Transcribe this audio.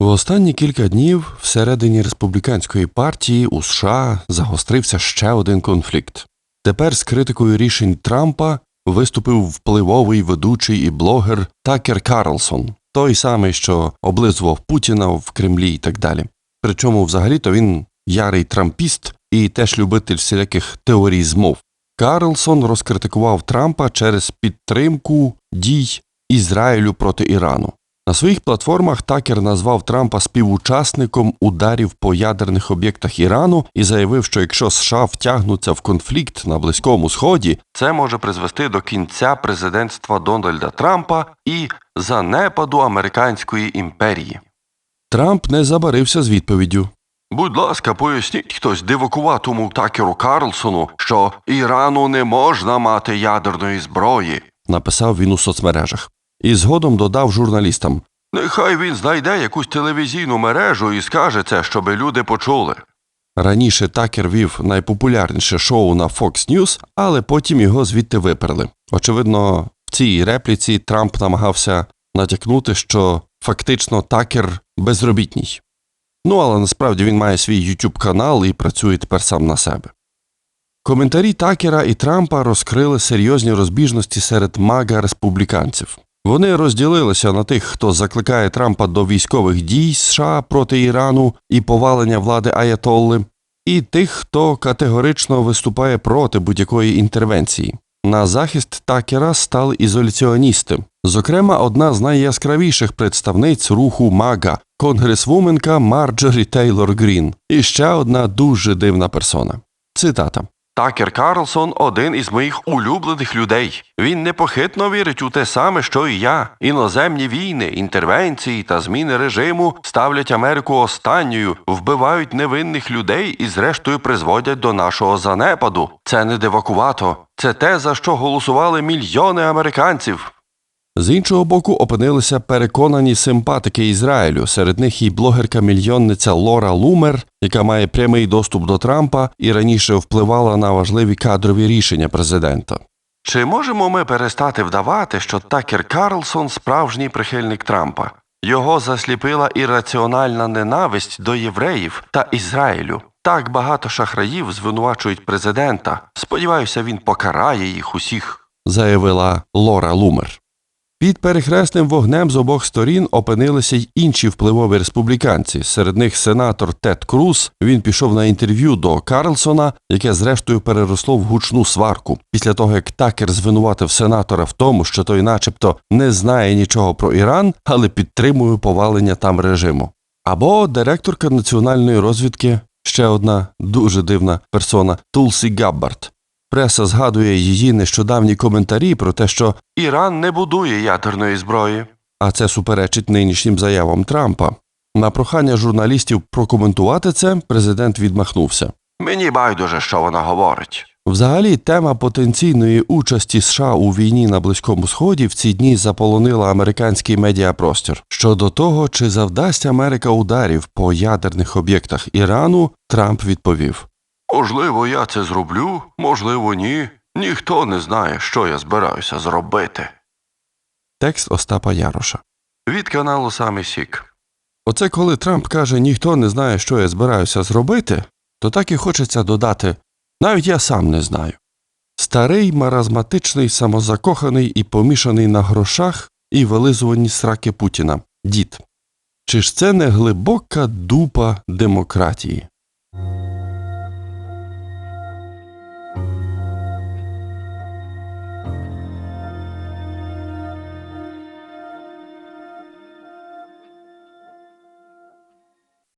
В останні кілька днів всередині республіканської партії у США загострився ще один конфлікт. Тепер з критикою рішень Трампа виступив впливовий ведучий і блогер Такер Карлсон, той самий, що облизував Путіна в Кремлі і так далі. Причому, взагалі-то він ярий трампіст і теж любитель всіляких теорій змов. Карлсон розкритикував Трампа через підтримку дій Ізраїлю проти Ірану. На своїх платформах Такер назвав Трампа співучасником ударів по ядерних об'єктах Ірану і заявив, що якщо США втягнуться в конфлікт на Близькому Сході, це може призвести до кінця президентства Дональда Трампа і занепаду американської імперії. Трамп не забарився з відповіддю. Будь ласка, поясніть хтось дивакуватому Такеру Карлсону, що Ірану не можна мати ядерної зброї, написав він у соцмережах. І згодом додав журналістам: Нехай він знайде якусь телевізійну мережу і скаже це, щоби люди почули. Раніше Такер вів найпопулярніше шоу на Fox News, але потім його звідти виперли. Очевидно, в цій репліці Трамп намагався натякнути, що фактично Такер безробітній. Ну, але насправді він має свій YouTube канал і працює тепер сам на себе. Коментарі Такера і Трампа розкрили серйозні розбіжності серед мага республіканців. Вони розділилися на тих, хто закликає Трампа до військових дій США проти Ірану і повалення влади Аятолли, і тих, хто категорично виступає проти будь-якої інтервенції. На захист Такера стали ізоляціоністи. Зокрема, одна з найяскравіших представниць руху Мага, конгресвуменка Марджорі Тейлор Грін, і ще одна дуже дивна персона. Цитата. Такер Карлсон один із моїх улюблених людей. Він непохитно вірить у те саме, що і я. Іноземні війни, інтервенції та зміни режиму ставлять Америку останньою, вбивають невинних людей і, зрештою, призводять до нашого занепаду. Це не дивакувато. Це те, за що голосували мільйони американців. З іншого боку, опинилися переконані симпатики Ізраїлю. Серед них і блогерка-мільйонниця Лора Лумер, яка має прямий доступ до Трампа і раніше впливала на важливі кадрові рішення президента. Чи можемо ми перестати вдавати, що Такер Карлсон справжній прихильник Трампа? Його засліпила ірраціональна ненависть до євреїв та Ізраїлю. Так багато шахраїв звинувачують президента. Сподіваюся, він покарає їх усіх, заявила Лора Лумер. Під перехресним вогнем з обох сторін опинилися й інші впливові республіканці. Серед них сенатор Тед Круз. Він пішов на інтерв'ю до Карлсона, яке зрештою переросло в гучну сварку. Після того як Такер звинуватив сенатора в тому, що той, начебто, не знає нічого про Іран, але підтримує повалення там режиму. Або директорка національної розвідки, ще одна дуже дивна персона Тулсі Габбард. Преса згадує її нещодавні коментарі про те, що Іран не будує ядерної зброї, а це суперечить нинішнім заявам Трампа. На прохання журналістів прокоментувати це президент відмахнувся. Мені байдуже, що вона говорить. Взагалі, тема потенційної участі США у війні на Близькому Сході в ці дні заполонила американський медіапростір. Щодо того, чи завдасть Америка ударів по ядерних об'єктах Ірану, Трамп відповів. Можливо, я це зроблю, можливо, ні. Ніхто не знає, що я збираюся зробити. Текст Остапа Яроша. Від каналу Самий Сік. Оце коли Трамп каже, ніхто не знає, що я збираюся зробити, то так і хочеться додати навіть я сам не знаю. Старий, маразматичний, самозакоханий і помішаний на грошах і вилизуванні сраки Путіна. Дід. Чи ж це не глибока дупа демократії?